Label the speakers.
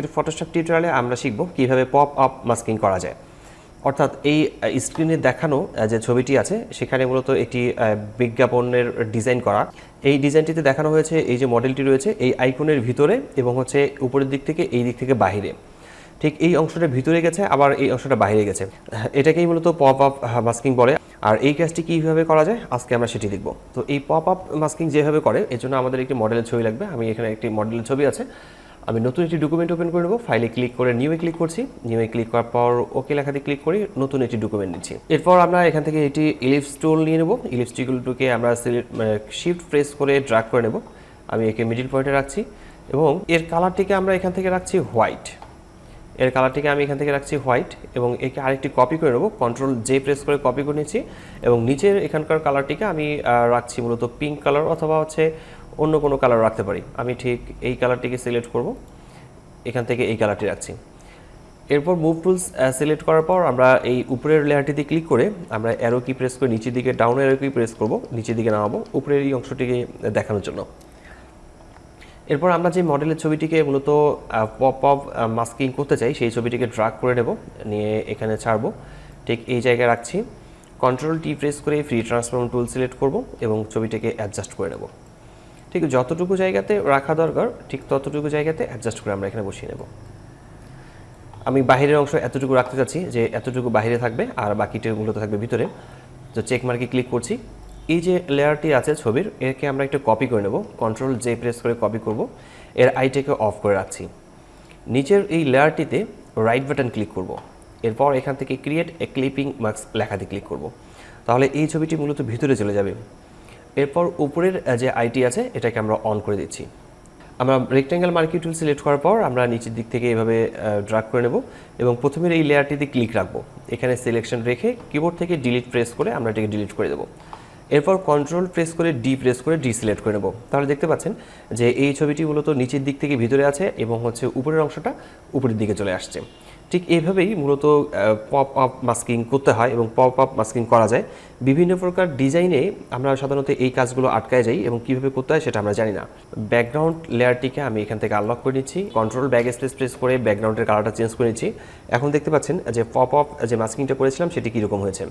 Speaker 1: আজকের ফটোশপ টিউটোরিয়ালে আমরা শিখব কীভাবে পপ আপ মাস্কিং করা যায়। অর্থাৎ এই স্ক্রিনে দেখানো যে ছবিটি আছে, সেখানে মূলত একটি বিজ্ঞাপনের ডিজাইন করা। এই ডিজাইনটিতে দেখানো হয়েছে এই যে মডেলটি রয়েছে, এই আইকনের ভিতরে এবং হচ্ছে উপরের দিক থেকে, এই দিক থেকে বাহিরে। ঠিক এই অংশটা ভিতরে গেছে, আবার এই অংশটা বাইরে গেছে। এটাকেই মূলত পপ আপ মাস্কিং বলে। আর এই কাজটি কীভাবে করা যায়, আজকে আমরা সেটি দেখব। তো এই পপ আপ মাস্কিং যেভাবে করে, এর জন্য আমাদের একটি মডেলের ছবি লাগবে। আমি এখানে একটি মডেলের ছবি আছে। আমি নতুন একটি ডকুমেন্ট ওপেন করে নেব। ফাইলে ক্লিক করে নিউয়ে ক্লিক করছি। নিউয়ে ক্লিক করার পর ওকে লেখাতে ক্লিক করি, নতুন একটি ডকুমেন্ট নিচ্ছি। এরপর আমরা এখান থেকে এটি ইলিপস টুল নিয়ে নেব। ইলিপস টুলটুকে আমরা শিফট প্রেস করে ড্রাগ করে নেব। আমি একে মিডিল পয়েন্টে রাখছি এবং এর কালারটিকে আমরা এখান থেকে রাখছি হোয়াইট এর কালারটিকে আমি এখান থেকে রাখছি হোয়াইট এবং একে আরেকটি কপি করে নেব। কন্ট্রোল জে প্রেস করে কপি করে নিচ্ছি এবং নিচের এখানকার কালারটিকে আমি রাখছি মূলত পিঙ্ক কালার অথবা হচ্ছে অন্য কোনো কালার রাখতে পারি। আমি ঠিক এই কালারটিকে সিলেক্ট করব। এখান থেকে এই কালারটি রাখছি। এরপর মুভ টুলস সিলেক্ট করার পর আমরা এই উপরের লেয়ারটিতে ক্লিক করে আমরা অ্যারো কি প্রেস করে নিচের দিকে ডাউন অ্যারো কি প্রেস করব, নিচের দিকে নামাবো উপরের এই অংশটিকে দেখানোর জন্য। এরপর আমরা যে মডেলের ছবিটিকে মূলত পপ পপ মাস্কিং করতে চাই, সেই ছবিটিকে ড্রাগ করে নেব, নিয়ে এখানে ছাড়বো। ঠিক এই জায়গায় রাখছি। কন্ট্রোল টি প্রেস করে ফ্রি ট্রান্সফর্ম টুল সিলেক্ট করব এবং ছবিটাকে অ্যাডজাস্ট করে নেব। ঠিক যতটুকু জায়গাতে রাখা দরকার, ঠিক ততটুকু জায়গাতে অ্যাডজাস্ট করে আমরা এখানে বসিয়ে নেব। আমি বাহিরের অংশ এতটুকু রাখতে চাচ্ছি যে এতটুকু বাইরে থাকবে আর বাকিটা মূলত থাকবে ভিতরে। তো চেক মার্কে ক্লিক করছি। এই যে লেয়ারটি আছে ছবির, একে আমরা একটু কপি করে নেব। কন্ট্রোল জে প্রেস করে কপি করব। এর আইটাকে অফ করে রাখছি। নিচের এই লেয়ারটিতে রাইট বাটন ক্লিক করব। এরপর এখান থেকে ক্রিয়েট এ ক্লিপিং মার্কস লেখাতে ক্লিক করব। তাহলে এই ছবিটি মূলত ভিতরে চলে যাবে। এরপর উপরের যে আইটি আছে, এটাকে আমরা অন করে দিচ্ছি। আমরা রেক্ট্যাঙ্গেল মার্কি টুল সিলেক্ট করার পর আমরা নিচের দিক থেকে এভাবে ড্রাগ করে নেব এবং প্রথমের এই লেয়ারটিতে ক্লিক রাখব। এখানে সিলেকশন রেখে কিবোর্ড থেকে ডিলিট প্রেস করে আমরা এটাকে ডিলিট করে দেবো। এরপর কন্ট্রোল প্রেস করে ডি প্রেস করে ডি সিলেক্ট করে নেব। তাহলে দেখতে পাচ্ছেন যে এই ছবিটি মূলত নিচের দিক থেকে ভিতরে আছে এবং হচ্ছে উপরের অংশটা উপরের দিকে চলে আসছে। ঠিক এইভাবেই মূলত পপ আপ মাস্কিং করতে হয় এবং পপ আপ মাস্কিং করা যায়। বিভিন্ন প্রকার ডিজাইনে আমরা সাধারণত এই কাজগুলো আটকায় যাই এবং কীভাবে করতে হয় সেটা আমরা জানি না। ব্যাকগ্রাউন্ড লেয়ারটিকে আমি এখান থেকে আনলক করে নিচ্ছি কন্ট্রোল ব্যাগ স্পেস প্রেস করে ব্যাকগ্রাউন্ডের কালারটা চেঞ্জ করে নিচ্ছি। এখন দেখতে পাচ্ছেন যে পপ আপ যে মাস্কিংটা করেছিলাম সেটি কীরকম হয়েছে।